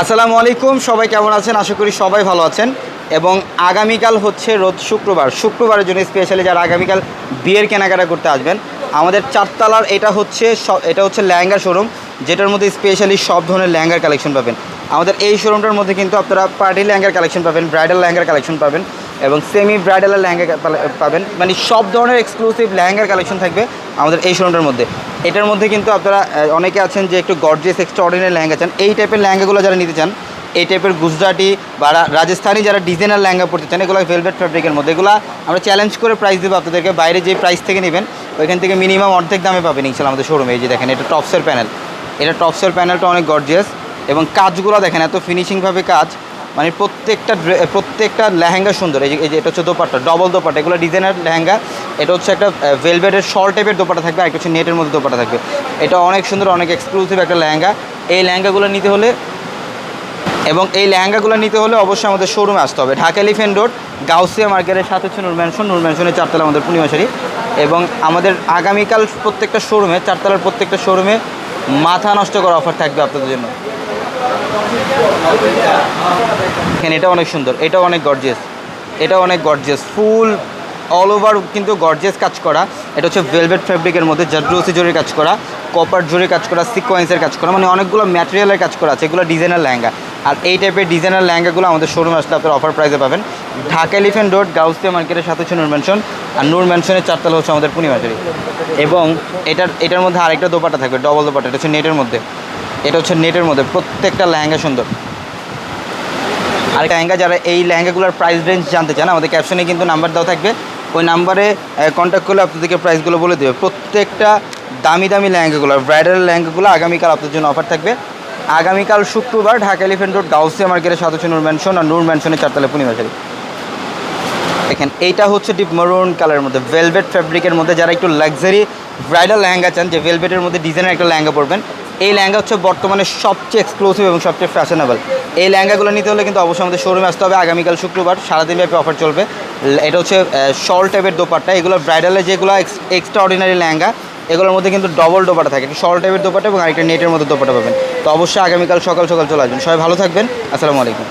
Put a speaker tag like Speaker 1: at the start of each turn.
Speaker 1: আসসালামু আলাইকুম, সবাই কেমন আছেন? আশা করি সবাই ভালো আছেন। এবং আগামীকাল হচ্ছে রোজ শুক্রবার। শুক্রবারের জন্য স্পেশালি যারা আগামীকাল বিয়ের কেনাকাটা করতে আসবেন, আমাদের চারতলার এটা হচ্ছে এটা হচ্ছে ল্যাঙ্গার শোরুম যেটার মধ্যে স্পেশালি সব ধরনের ল্যাঙ্গার কালেকশন পাবেন। আমাদের এই শোরুমটার মধ্যে কিন্তু আপনারা পার্টি ল্যাঙ্গার কালেকশন পাবেন ব্রাইডাল ল্যাঙ্গার কালেকশন পাবেন। এবং সেমি ব্রাইডালের লেহেঙ্গা পাবেন। মানে সব ধরনের এক্সক্লুসিভ লেহেঙ্গার কালেকশন থাকবে আমাদের এই শোরুমটার মধ্যে। এটার মধ্যে কিন্তু আপনারা অনেকে আছেন যে একটু গর্জিয়াস এক্সট্রাঅর্ডিনারি লেহেঙ্গা চান। এই টাইপের লেহেঙ্গাগুলো যারা নিতে চান, এই টাইপের গুজরাটি বা রাজস্থানি যারা ডিজাইনার লেহেঙ্গা পড়তে চান, এগুলো ভেলভেট ফ্যাব্রিকের মধ্যে। এগুলো আমরা চ্যালেঞ্জ করে প্রাইস দেবো আপনাদেরকে। বাইরে যে প্রাইস থেকে নেবেন, ওইখান থেকে মিনিমাম অর্ধেক দামে পাবেন ইনশাল্লাহ আমাদের শোরুমে এই যে দেখেন, এটা টপসের প্যানেল এটা টপসের প্যানেলটা অনেক গর্জিয়াস এবং কাজগুলো দেখেন, এত ফিনিশিংভাবে কাজ। মানে প্রত্যেকটা প্রত্যেকটা লেহেঙ্গা সুন্দর। এই যে এটা হচ্ছে দোপাট্টা ডবল দোপাট্টা। এগুলো ডিজাইনার লেহেঙ্গা। এটা হচ্ছে একটা ভেলভেটের শর্ট টাইপের দোপাটা থাকবে, আর হচ্ছে নেটের মধ্যে দোপাটা থাকবে। এটা অনেক সুন্দর, অনেক এক্সক্লুসিভ একটা লেহেঙ্গা। এই লেহেঙ্গাগুলো নিতে হলে এবং এই লেহেঙ্গাগুলো নিতে হলে অবশ্যই আমাদের শোরুমে আসতে হবে। ঢাকা এলিফেন্ট রোড গাউসিয়া মার্কেটের সাথে হচ্ছে নূর ম্যানশন চারতলা আমাদের পূর্ণিমাশারি এবং আমাদের আগামীকাল প্রত্যেকটা শোরুমে চারতলার প্রত্যেকটা শোরুমে মাথা নষ্ট করা অফার থাকবে আপনাদের জন্য। এখানে এটা অনেক সুন্দর এটা অনেক গর্জিয়াস এটাও অনেক গর্জিয়াস ফুল অল ওভার কিন্তু গর্জিয়াস কাজ করা। এটা হচ্ছে ভেলভেট ফ্যাব্রিকের মধ্যে জাদ্রোসি জরির কাজ করা কপার জরির কাজ করা সিকোয়েন্সের কাজ করা মানে অনেকগুলো ম্যাটেরিয়ালের কাজ করা আছে, এগুলো ডিজাইনার লেহেঙ্গা। আর এই টাইপের ডিজাইনার লেহেঙ্গাগুলো আমাদের শোরুমে আসলে আপনারা অফার প্রাইসে পাবেন। ঢাকা এলিফেন্ট রোড গাউসিয়া মার্কেটের সাথে হচ্ছে নূর আর নূর চারতলা হচ্ছে আমাদের পূর্ণিমাশারি এবং এটার এটার মধ্যে আরেকটা দোপাটা থাকবে ডবল দোপাটা এটা হচ্ছে নেটের মধ্যে। এটা হচ্ছে নেটের মধ্যে, প্রত্যেকটা লেহেঙ্গা সুন্দর। আর লেহেঙ্গা যারা এই লেহেঙ্গাগুলোর প্রাইস রেঞ্জ জানতে চান, আমাদের ক্যাপশনে কিন্তু নাম্বার দেওয়া থাকবে। ওই নাম্বারে কন্ট্যাক্ট করলে আপনাদেরকে প্রাইসগুলো বলে দেবে। প্রত্যেকটা দামি দামি লেহেঙ্গাগুলো ব্রাইডাল লেহেঙ্গাগুলো আগামীকাল আপনাদের জন্য অফার থাকবে। আগামীকাল শুক্রবার ঢাকা এলিফেন্ট রোড গাউসিয়া মার্কেটের হচ্ছে নূর ম্যানশন আর নূর ম্যানশনের চারতলা পূর্ণিমাশারি দেখেন, এইটা হচ্ছে ডিপ মরুন কালারের মধ্যে ভেলভেট ফ্যাব্রিকের মধ্যে যারা একটু লাক্সারি ব্রাইডাল লেহেঙ্গা চান, যে ভেলভেটের মধ্যে ডিজাইনের একটা লেহেঙ্গা পরবেন এই লেহেঙ্গা হচ্ছে বর্তমানে সবচেয়ে এক্সক্লুসিভ এবং সবচেয়ে ফ্যাশনেবল এই লেহেঙ্গাগুলো নিতে হলে কিন্তু অবশ্যই আমাদের শোরুমে আসতে হবে। আগামীকাল শুক্রবার সারাদিন ব্যাপী অফার চলবে। এটা হচ্ছে শল টাইপের দোপাট্টা। এগুলো ব্রাইডালে যেগুলো এক্সট্রা অর্ডিনারি লেহেঙ্গা, এগুলোর মধ্যে কিন্তু ডবল দোপাটা থাকে। একটা শল টাইপের দোপাটা এবং আরেকটা নেটের মধ্যে দোপাটা পাবেন। তো অবশ্যই আগামীকাল সকাল সকাল চলে আসবেন। সবাই ভালো থাকবেন। আসসালামু আলাইকুম।